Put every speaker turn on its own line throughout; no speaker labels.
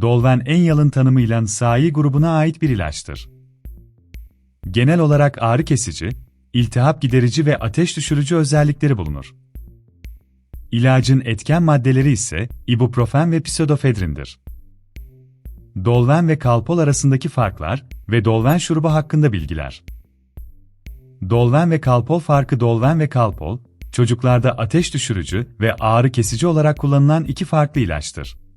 Dolven en yalın tanımıyla SAI grubuna ait bir ilaçtır. Genel olarak ağrı kesici, iltihap giderici ve ateş düşürücü özellikleri bulunur. İlacın etken maddeleri ise ibuprofen ve pseudoefedrindir. Dolven ve kalpol arasındaki farklar ve dolven şurubu hakkında bilgiler. Dolven ve kalpol farkı dolven ve kalpol, çocuklarda ateş düşürücü ve ağrı kesici olarak kullanılan iki farklı ilaçtır.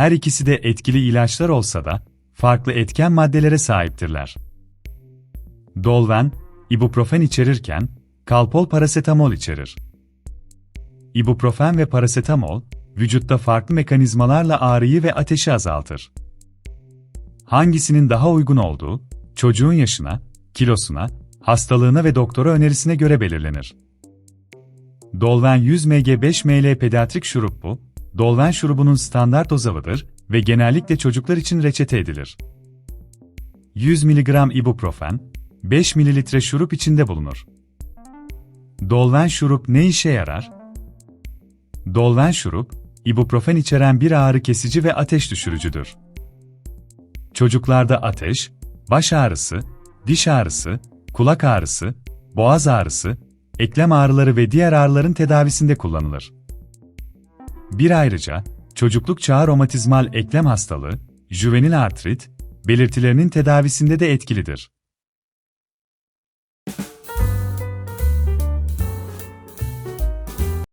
Her ikisi de etkili ilaçlar olsa da, farklı etken maddelere sahiptirler. Dolven, ibuprofen içerirken, kalpol parasetamol içerir. İbuprofen ve parasetamol, vücutta farklı mekanizmalarla ağrıyı ve ateşi azaltır. Hangisinin daha uygun olduğu, çocuğun yaşına, kilosuna, hastalığına ve doktora önerisine göre belirlenir. Dolven 100 mg 5 ml pediatrik şurup bu, Dolven şurubunun standart dozavıdır ve genellikle çocuklar için reçete edilir. 100 mg ibuprofen, 5 ml şurup içinde bulunur. Dolven şurup ne işe yarar? Dolven şurup, ibuprofen içeren bir ağrı kesici ve ateş düşürücüdür. Çocuklarda ateş, baş ağrısı, diş ağrısı, kulak ağrısı, boğaz ağrısı, eklem ağrıları ve diğer ağrıların tedavisinde kullanılır. Bir ayrıca, çocukluk çağı romatizmal eklem hastalığı, juvenil artrit, belirtilerinin tedavisinde de etkilidir.